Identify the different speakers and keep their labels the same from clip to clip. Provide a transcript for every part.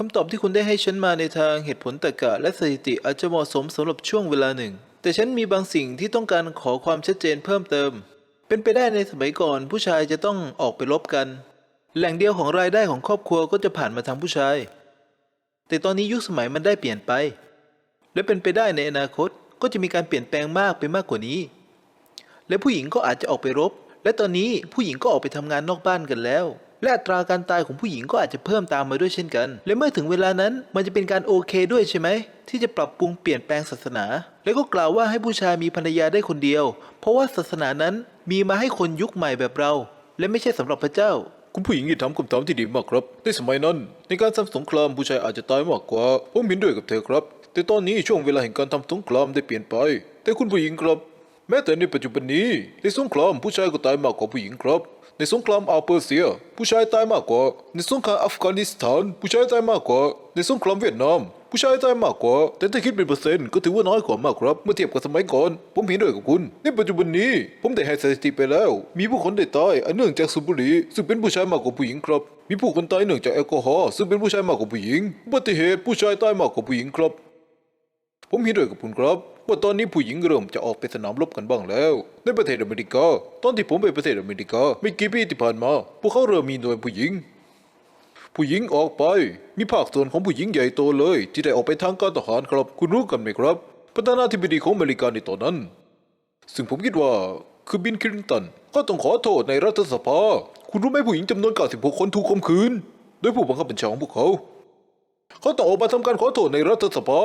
Speaker 1: คำตอบที่คุณได้ให้ฉันมาในทางเหตุผลตรรกะและสถิติอาจจะเหมาะสมสำหรับช่วงเวลาหนึ่ง แต่ฉันมีบางสิ่งที่ต้องการขอความชัดเจนเพิ่มเติม เป็นไปได้ในสมัยก่อนผู้ชายจะต้องออกไปรบกัน แหล่งเดียวของรายได้ของครอบครัวก็จะผ่านมาทางผู้ชาย แต่ตอนนี้ยุคสมัยมันได้เปลี่ยนไป และเป็นไปได้ในอนาคตก็จะมีการเปลี่ยนแปลงมากไปมากกว่านี้ และผู้หญิงก็อาจจะออกไปรบ และตอนนี้ผู้หญิงก็ออกไปทำงานนอกบ้านกันแล้วและอัตราการตายของผู้หญิงก็อาจจะเพิ่มตามมาด้วยเช่นกัน และเมื่อถึงเวลานั้นมันจะเป็นการโอเคด้วยใช่ไหม ที่จะปรับปรุงเปลี่ยนแปลงศาสนา แล้วก็กล่าวว่าให้ผู้ชายมีภรรยาได้คนเดียว เพราะว่าศาสนานั้นมีมาให้คนยุคใหม่แบบเรา และไม่ใช่สำหรับพระเจ้า
Speaker 2: คุณผู้หญิงนี่ถามคำถามที่ดีมากครับ ในสมัยนั้น ในการทำสงครามผู้ชายอาจจะตายมากกว่าผมเห็นด้วยกับเธอครับ แต่ตอนนี้ช่วงเวลาแห่งการทำสงครามได้เปลี่ยนไป แต่คุณผู้หญิงครับ แม้แต่ในปัจจุบันนี้ในสงครามผู้ชายก็ตายมากกว่าผู้หญิงครับ ในสงครามอาเปอร์เซีย ผู้ชายตายมากกว่า ในสงครามอัฟกานิสถาน ผู้ชายตายมากกว่า ในสงครามเวียดนาม ผู้ชายตายมากกว่า แต่ถ้าคิดเป็นเปอร์เซ็นต์ก็ถือว่าน้อยกว่ามากครับ เมื่อเทียบกับสมัยก่อน ผมเห็นด้วยกับคุณ ในปัจจุบันนี้ ผมได้ให้สถิติไปแล้ว มีผู้คนได้ตายอันเนื่องจากสูบบุหรี่ซึ่งเป็นผู้ชายมากกว่าผู้หญิงครับ มีผู้คนตายเนื่องจากแอลกอฮอล์ซึ่งเป็นผู้ชายมากกว่าผู้หญิงอุบัติเหตุผู้ชายตายมากกว่าผู้หญิงครับ ผมเห็นด้วยกับคุณครับ ว่าตอนนี้ผู้หญิงเริ่มจะออกไปสนามรบกันบ้างแล้ว ในประเทศอเมริกา ตอนที่ผมไปประเทศอเมริกาไม่กี่ปีที่ผ่านมา พวกเขาเริ่มมีหน่วยผู้หญิง ผู้หญิงออกไป มีภาคส่วนของผู้หญิงใหญ่โตเลย ที่ได้ออกไปทางการทหารครับ คุณรู้กันไหมครับ ประธานาธิบดีของอเมริกาในตอนนั้น ซึ่งผมคิดว่าคือบิลคลินตัน ก็ต้องขอโทษในรัฐสภา คุณรู้ไหมผู้หญิงจำนวน96คนถูกข่มขืน โดยผู้บังคับบัญชาของพวกเขา เขาต้องออกมาทำการขอโทษในรัฐสภา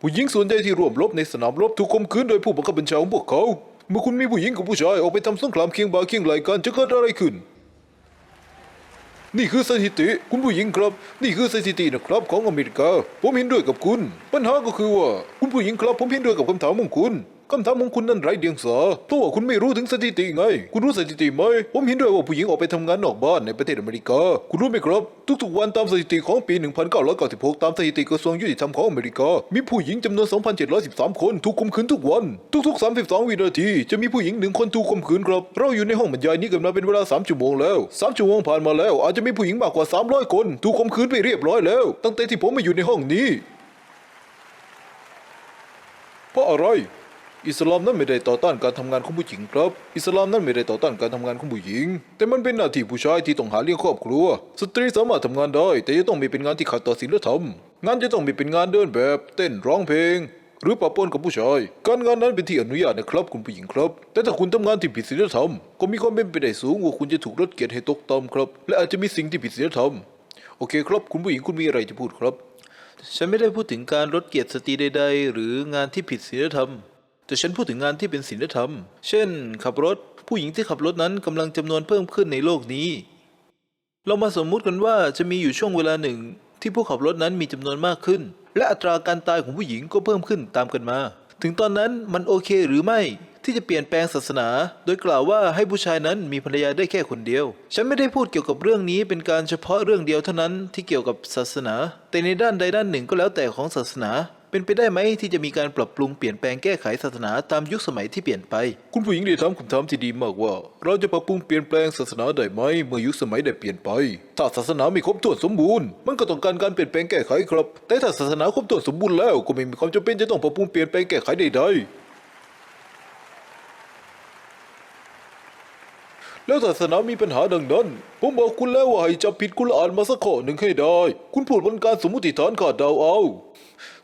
Speaker 2: ผู้หญิงส่วนใหญ่ที่ร่วมรบในสนามรบถูกข่มขืนโดยผู้บังคับบัญชาของพวกเขา เมื่อคุณมีผู้หญิงกับผู้ชายออกไปทำสงครามเคียงบ่าเคียงไหลกันจะเกิดอะไรขึ้น นี่คือสถิติคุณผู้หญิงครับ นี่คือสถิตินะครับของอเมริกา ผมเห็นด้วยกับคุณ ปัญหาก็คือว่า คุณผู้หญิงครับผมเห็นด้วยกับคำถามของคุณ คำถามของคุณนั้นไร้เดียงสาเพราะว่าคุณไม่รู้ถึงสถิติไง คุณรู้สถิติไหม ผมเห็นด้วยว่าผู้หญิงออกไปทำงานนอกบ้านในประเทศอเมริกา คุณรู้ไหมครับ ทุกๆวันตามสถิติของปี 1996 ตามสถิติกระทรวงยุติธรรมของอเมริกา มีผู้หญิงจำนวน 2,713 คนถูกข่มขืนทุกวัน ทุกๆ 32 วินาที จะมีผู้หญิงหนึ่งคนถูกข่มขืนครับ เราอยู่ในห้องบรรยายนี้กันมาเป็นเวลา 3 ชั่วโมงแล้ว3ชั่วโมงผ่านมาแล้ว อาจจะมีผู้หญิงมากกว่า 300 คนถูกข่มขืนไปเรียบร้อยแล้ว ตั้งแต่ที่ผมมาอยู่ในห้องนี้เพราะอะไร อิสลามนั้นไม่ได้ต่อต้านการทำงานของผู้หญิงครับ อิสลามนั้นไม่ได้ต่อต้านการทำงานของผู้หญิง แต่มันเป็นหน้าที่ผู้ชายที่ต้องหาเลี้ยงครอบครัว สตรีสามารถทำงานได้ แต่จะต้องไม่เป็นงานที่ขัดต่อศีลธรรม งานจะต้องไม่เป็นงานเดินแบบ เต้นร้องเพลง หรือปะปนกับผู้ชาย การงานนั้นเป็นที่อนุญาตนะครับคุณผู้หญิงครับ แต่ถ้าคุณทำงานที่ผิดศีลธรรม ก็มีความเป็นไปได้สูงว่าคุณจะถูกลดเกียรติให้ตกต่ำครับ และอาจจะมีสิ่งที่ผิดศีลธรรม โอเคครับ คุณผู้หญิงคุณมีอะไรจะพูดครับ
Speaker 1: ฉันไม่ได้พูดถึงการลดเกียรติสตรีใด ๆ หรืองานที่ผิดศีลธรรม แต่ฉันพูดถึงงานที่เป็นศีลธรรม เช่น ขับรถ ผู้หญิงที่ขับรถนั้นกำลังจำนวนเพิ่มขึ้นในโลกนี้ เรามาสมมุติกันว่าจะมีอยู่ช่วงเวลาหนึ่ง ที่ผู้ขับรถนั้นมีจำนวนมากขึ้น และอัตราการตายของผู้หญิงก็เพิ่มขึ้นตามกันมา ถึงตอนนั้นมันโอเคหรือไม่ที่จะเปลี่ยนแปลงศาสนา โดยกล่าวว่าให้ผู้ชายนั้นมีภรรยาได้แค่คนเดียว ฉันไม่ได้พูดเกี่ยวกับเรื่องนี้เป็นการเฉพาะเรื่องเดียวเท่านั้นที่เกี่ยวกับศาสนา แต่ในด้านใดด้านหนึ่งก็แล้วแต่ของศาสนา เป็นไปได้ไหมที่จะมีการปรับปรุงเปลี่ยนแปลงแก้ไขศาสนาตามยุคสมัยที่เปลี่ยนไป
Speaker 2: คุณผู้หญิงได้ถามคำถามที่ดีมากว่า เราจะปรับปรุงเปลี่ยนแปลงศาสนาได้ไหมเมื่อยุคสมัยได้เปลี่ยนไป ถ้าศาสนาไม่ครบถ้วนสมบูรณ์มันก็ต้องการการเปลี่ยนแปลงแก้ไขครับ แต่ถ้าศาสนาครบถ้วนสมบูรณ์แล้วก็ไม่มีความจำเป็นจะต้องปรับปรุงเปลี่ยนแปลงแก้ไขใดๆ แล้วศาสนามีปัญหาดังนั้น ผมบอกคุณแล้วว่าให้จับผิดกุรอานมาสักข้อหนึ่งให้ได้ คุณพูดบนการสมมติฐานขาดเดาเอา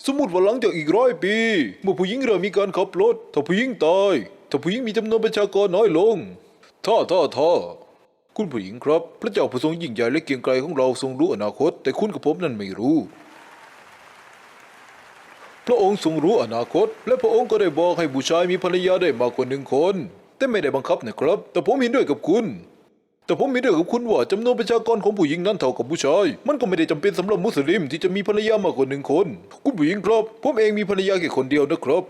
Speaker 2: สมมติว่าหลังจากอีกร้อยปี เมื่อผู้หญิงเริ่มมีการขับรถ ถ้าผู้หญิงตาย ถ้าผู้หญิงมีจำนวนประชากรน้อยลง ท่าท่าท่าคุณผู้หญิงครับ พระเจ้าผู้ทรงยิ่งใหญ่และเกียงไกรของเราทรงรู้อนาคต แต่คุณกับผมนั้นไม่รู้ พระองค์ทรงรู้อนาคต และพระองค์ก็ได้บอกให้ผู้ชายมีภรรยาได้มากกว่าหนึ่งคน แต่ไม่ได้บังคับนะครับ แต่ผมเห็นด้วยกับคุณ แต่ผมเห็นด้วยกับคุณว่าจำนวนประชากรของผู้หญิงนั้นเท่ากับผู้ชาย มันก็ไม่ได้จำเป็นสำหรับมุสลิมที่จะมีภรรยามากกว่าหนึ่งคน คุณผู้หญิงครับ ผมเองมีภรรยาแค่คนเดียวนะครับ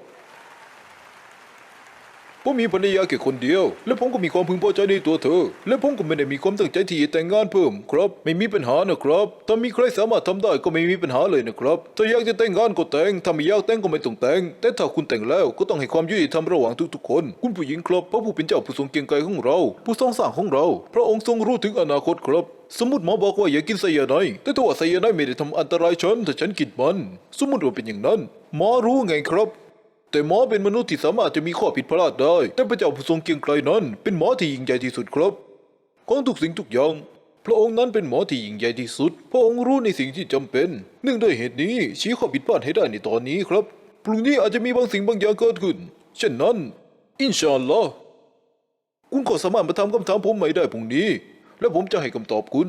Speaker 2: ผมมีภรรยาแค่คนเดียว และผมก็มีความพึงพอใจในตัวเธอ และผมก็ไม่ได้มีความตั้งใจที่จะแต่งงานเพิ่มครับ ไม่มีปัญหานะครับถ้ามีใครสามารถทำได้ก็ไม่มีปัญหาเลยนะครับถ้าอยากจะแต่งงานก็แต่งถ้าไม่อยากแต่งก็ไม่ต้องแต่ง แต่ถ้าคุณแต่งแล้วก็ต้องให้ความยุติธรรมระหว่างทุกๆคน คุณผู้หญิงครับพระผู้เป็นเจ้าผู้ทรงเกียงไกรของเรา ผู้ทรงสร้างของเรา พระองค์ทรงรู้ถึงอนาคตครับสมมติหมอบอกว่าอย่ากินไซยาไนด์แต่ถ้าว่าไซยาไนด์ไม่ได้ทำอันตรายฉันถ้าฉันกินมัน สมมติว่าเป็นอย่างนั้น หมอรู้ไงครับ แต่หมอเป็นมนุษย์ที่สามารถจะมีข้อผิดพลาดได้ แต่พระเจ้าผู้ทรงเกียงไกรนั้น เป็นหมอที่ยิ่งใหญ่ที่สุดครับ ของทุกสิ่งทุกอย่าง พระองค์นั้นเป็นหมอที่ยิ่งใหญ่ที่สุด พระองค์รู้ในสิ่งที่จำเป็น เนื่องด้วยเหตุนี้ชี้ข้อผิดพลาดให้ได้ในตอนนี้ครับ พรุ่งนี้อาจจะมีบางสิ่งบางอย่างเกิดขึ้น เช่นนั้น อินชาอัลลอฮ์คุณก็สามารถมาทำคำถามผมใหม่ได้พรุ่งนี้ และผมจะให้คำตอบคุณ